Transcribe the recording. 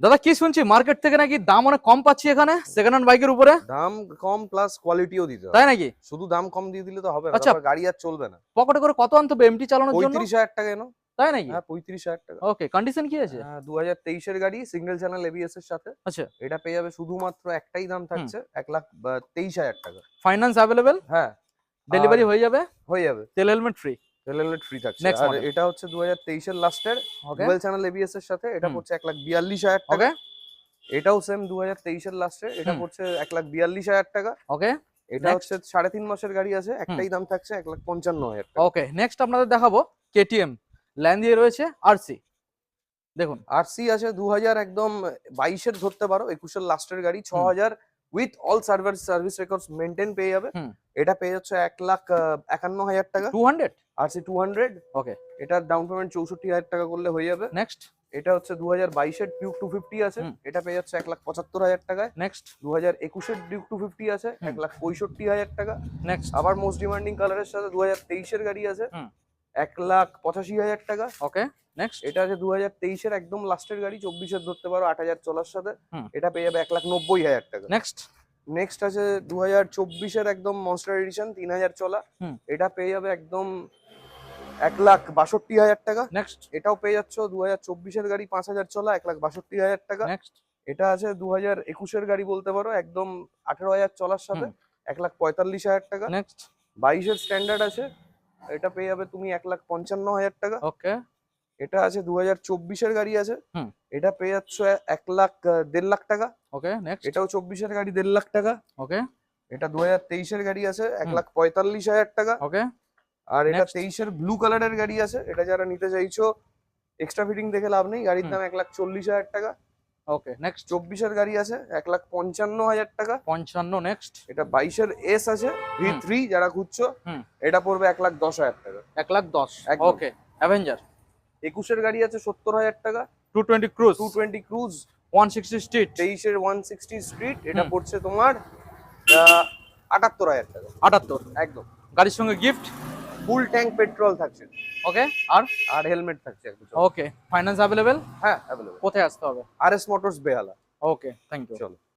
দাদা কি শুনছি? মার্কেট থেকে নাকি দাম অনেক কম পাচ্ছি এখানে সেকেন্ড হ্যান্ড বাইকের উপরে? দাম কম প্লাস কোয়ালিটিও দিতে হবে। তাই নাকি? শুধু দাম কম দিয়ে দিলে তো হবে না আচ্ছা। গাড়ি আর চলবে না। পকেটে করে কত আনতে হবে এমটি চালানোর জন্য? পঁয়ত্রিশ হাজার টাকা এনো তাই নাকি? হ্যাঁ পঁয়ত্রিশ হাজার টাকা। ওকে কন্ডিশন কি আছে? দু হাজার তেইশের গাড়ি সিঙ্গেল চ্যানেল এবিএস এর সাথে। আচ্ছা। এটা পেয়ে যাবে শুধুমাত্র একটাই দাম থাকছে এক লাখ বা তেইশ হাজার টাকা। ফাইন্যান্স অ্যাভেলেবেল হ্যাঁ। ডেলিভারি হয়ে যাবে? হয়ে যাবে। তেল হেলমেট ফ্রি হেলমেট ফ্রি থাকছে। আর এটা হচ্ছে দু হাজার তেইশের লাস্টের ডুয়েল চ্যানেল এবিএস এর সাথে এটা। পড়ছে এক লাখ বিয়াল্লিশ হাজার টাকা। এটাও সেম দু হাজার তেইশের লাস্টে এটা। পড়ছে এক লাখ বিয়াল্লিশ হাজার টাকা। ওকে এটা হচ্ছে সাড়ে তিন মাসের গাড়ি আছে একটাই দাম থাকছে এক লাখ পঞ্চান্ন হাজার টাকা। ওকে নেক্সট আপনাদের দেখাবো কেটিএম ল্যান্ড দিয়ে রয়েছে আরসি দেখুন। আরসি আছে দু হাজার একদম বাইশের ধরতে পারো একুশের লাস্টের গাড়ি ছ হুম। হাজার with all service service records maintain পেয়ে যাবে। এটা পেয়ে যাচ্ছে এক লাখ একান্ন হাজার টাকা। Two hundred RC two hundred okay এটার ডাউন পেমেন্ট চৌষট্টি হাজার টাকা করলে হয়ে যাবে। নেক্সট এটা হচ্ছে দু হাজার বাইশের ডিউক টু ফিফটি আছে। এটা পেয়ে যাচ্ছে এক লাখ পঁচাত্তর হাজার টাকায়। নেক্সট দু হাজার একুশের ডিউক টু ফিফটি আছে এক লাখ পঁয়ষট্টি হাজার টাকা। নেক্সট আবার মোস্ট ডিমান্ডিং কালারের সাথে দু হাজার তেইশের গাড়ি আছে। এক লাখ পঁচাশি হাজার টাকা। ওকে নেক্সট এটা আছে দু হাজার তেইশের একদম লাস্টের গাড়ি চব্বিশের ধরতে পারো আট হাজার চলার সাথে। এটা পেয়ে যাবে এক লাখ নব্বই হাজার টাকা। নেক্সট নেক্সট আছে দু হাজার চব্বিশের একদম মনস্টার এডিশন তিন হাজার চলা এটা পেয়ে যাবে একদম এক লাখ বাষট্টি হাজার টাকা। নেক্সট এটাও পেয়ে যাচ্ছ দু হাজার চব্বিশের গাড়ি পাঁচ হাজার চলা এক লাখ বাষট্টি হাজার টাকা। নেক্সট এটা আছে দু হাজার একুশের গাড়ি বলতে পারো একদম আঠেরো হাজার চলার সাথে এক লাখ পঁয়তাল্লিশ হাজার টাকা। নেক্সট বাইশের স্ট্যান্ডার্ড আছে এটা পেয়ে যাবে তুমি এক লাখ পঞ্চান্ন হাজার টাকা। ওকে এটা আছে দু হাজার চব্বিশের গাড়ি আছে। এটা পেয়ে যাচ্ছ এক লাখ দেড় লাখ টাকা। ওকে নেক্সট এটাও চব্বিশের গাড়ি দেড় লাখ টাকা। ওকে। এটা দু হাজার তেইশের গাড়ি আছে এক লাখ পঁয়তাল্লিশ হাজার টাকা। ওকে। আর এটা তেইশের ব্লু কালারের গাড়ি আছে এটা যারা নিতে চাইছো এক্সট্রা ফিটিং দেখে লাভ নেই গাড়ির দাম এক লাখ চল্লিশ হাজার টাকা। ওকে নেক্সট চব্বিশের গাড়ি আছে এক লাখ পঞ্চান্ন হাজার টাকা। পঞ্চান্ন নেক্সট এটা বাইশের এস আছে ভি থ্রি যারা খুঁজছো। এটা পড়বে এক লাখ দশ হাজার টাকা। এক লাখ দশ। ওকে অ্যাভেঞ্জার একুশের গাড়ি আছে সত্তর হাজার টাকা। Two twenty cruise two twenty cruise one sixty street তেইশের ওয়ান সিক্সটি স্ট্রিট এটা পড়ছে তোমার আটাত্তর হাজার টাকা। আটাত্তর। একদম। গাড়ির সঙ্গে গিফট ফুল ট্যাঙ্ক পেট্রোল থাকছে। ওকে আর? আর হেলমেট থাকছে ওকে ফাইন্যান্স অ্যাভেলেবেল হ্যাঁ অ্যাভেলেবল কোথায় আসতে হবে? R S Motors Behala. Okay thank you চলো।